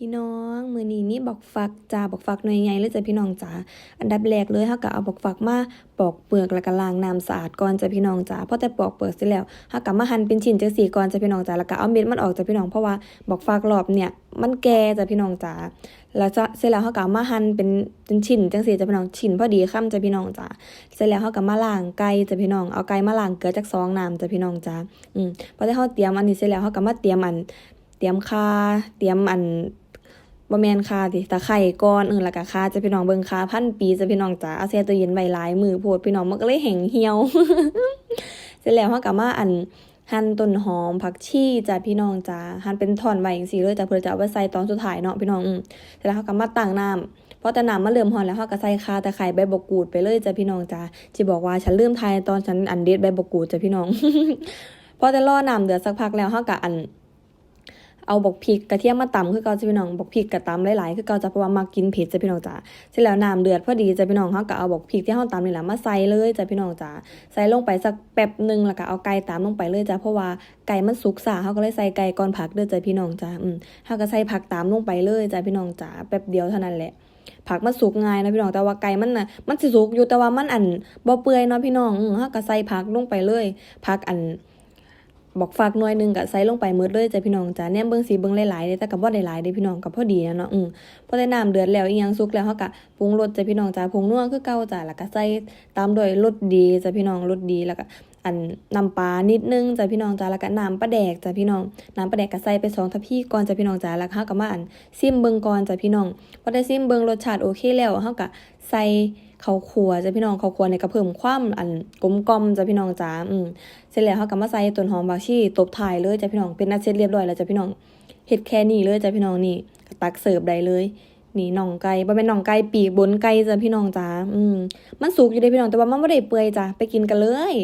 พี่น้องมือนี้มีบอกฝักจ้าบอกฝักหน่วยใหญ่เลยจ้ะพี่น้องจ้าอันดับแรกเลยเฮาก็เอาบอกฝักมาปอกเปลือกแล้วก็ล้างน้ำสะอาดก่อนจ้ะพี่น้องจ้าพอแต่ปอกเปลือกเสร็จแล้วเฮาก็มาหั่นเป็นชิ้นจังซี่ก่อนจ้ะพี่น้องจ้าแล้วก็เอาเม็ดมันออกจ้ะพี่น้องเพราะว่าบอกฝักรอบเนี่ยมันแก่จ้ะพี่น้องจ้าแล้วจะเสร็จแล้วเฮาก็มาหั่นเป็นเป็นชิ้นจังซี่จ้ะพี่น้องชิ้นพอดีคำจ้ะพี่น้องจ้าเสร็จแล้วเฮาก็มาล้างไก่จ้ะพี่น้องเอาไก่มาล้างเกลือจักสองน้ำจ้ะพี่น้องจ้าอืมพอได้เฮาเตรียมอันนี้เสร็จแล้วเฮาก็มาเตรียมอัน เตรียมคาเตรียมอัน บ่แมนคาติตะไคร่ก่อนเออแล้วก็คาจะพี่น้องเบิ่งคาพันปีจะพี่น้องจ๋าเอาแช่ตู้เย็นไว้หลายมือโพดพี่น้องมันก็เลยแห้งเหี่ยว เสร็จแล้วเฮาก็มาอันหั่นต้นหอมผักชีจ้ะพี่น้องจ้าหั่นเป็นท่อนไว้จังซี่เลยจ้ะเพื่อจะเอาไว้ใส่ตอนสุดท้ายเนาะพี่น้องอืมเสร็จแล้วเฮาก็มาตั้งน้ำพอแต่น้ำมันเริ่มร้อนแล้วเฮาก็ใส่คาตะไคร้ใบบกูดไปเลยจ้ะพี่น้องจ้าสิบอกว่าฉันลืมทายตอนฉันอันเด็ดใบบกูดจ้ะพี่น้องพอแต่รอน้ำเดือดสักพักแล้วเฮาก็อัน เอาบกพริกกระเทียมมาตำคือเกาจะพี่น้องบกพริกกระตำหลายๆคือเกาจะเพราะว่ามากินเผ็ดจะพี่น้องจ๋าเสร็จแล้วน้ำเดือดพอดีจะพี่น้องเขาก็เอาบกพริกที่เขาตำนี่แหละมาใส่เลยจ้ะพี่น้องจ๋าใส่ลงไปสักแป๊บหนึ่งแล้วก็เอาไก่ตามลงไปเลยจ้ะเพราะว่าไก่มันสุกสาเขาก็เลยใส่ไก่ก่อนผักเด้อจ้ะพี่น้องจ๋าอืมเขาก็ใส่ผักตามลงไปเลยจ้ะพี่น้องจ๋าแป๊บเดียวเท่านั้นแหละผักมันสุกง่ายนะพี่น้องแต่ว่าไก่มันน่ะมันสิสุกอยู่แต่ว่ามันอันบ่เปื่อยเนาะพี่น้องเฮาก็ใส่ผักลงไปเลยผักอัน บอกฝากหน่วยหนึงก็ใส่ลงไปมืดเลยจ้ะพี่น้องจ้ะเนี่ยเบิ่งสีเบิ่งหลายๆเด้แต่ก็บ่ได้หลายเด้พี่น้องก็พอดีนะเนาะอืมพอได้น้ำเดือดแล้วอีหยังสุกแล้วเฮาก็ปรุงรสจ้ะพี่น้องจ้ะผงนัวคือเก่าจ้ะแล้วก็ใส่ตามด้วยรสดีจ้ะพี่น้องรสดีแล้วก็ อันน้ำปลานิดนึงจ้ะพี่น้องจ้ะแล้วก็น้ำปลาแดกจ้ะพี่น้องน้ำปลาแดกก็ใส่ไปสองทัพพีก่อนจ้ะพี่น้องจ้ะแล้วเฮาก็มาอันซิมเบิงก่อนจ้ะพี่น้องพอได้ซิมเบิงรสชาติโอเคแล้วเฮาก็ใส่ข้าวคั่วจ้ะพี่น้องข้าวคั่วเนี่ยก็เพิ่มความอันกลมกลมจ้ะพี่น้องจ้ะอืมเสร็จแล้วเขาก็มาใส่ต้นหอมผักชีตบท้ายเลยจ้ะพี่น้องเป็นนัดเสร็จเรียบร้อยแล้วจ้ะพี่น้องเฮ็ดแค่นี้เลยจ้ะพี่น้องนี่ตักเสิร์ฟได้เลย นี่น่องไก่บ่เป็นน่องไก่ปีกบนไก่จ้ะพี่น้องจ้าอืมมันสุกอยู่เด้พี่น้องแต่ว่ามันบ่ได้เปื่อยจ้ะไปกินกันเลย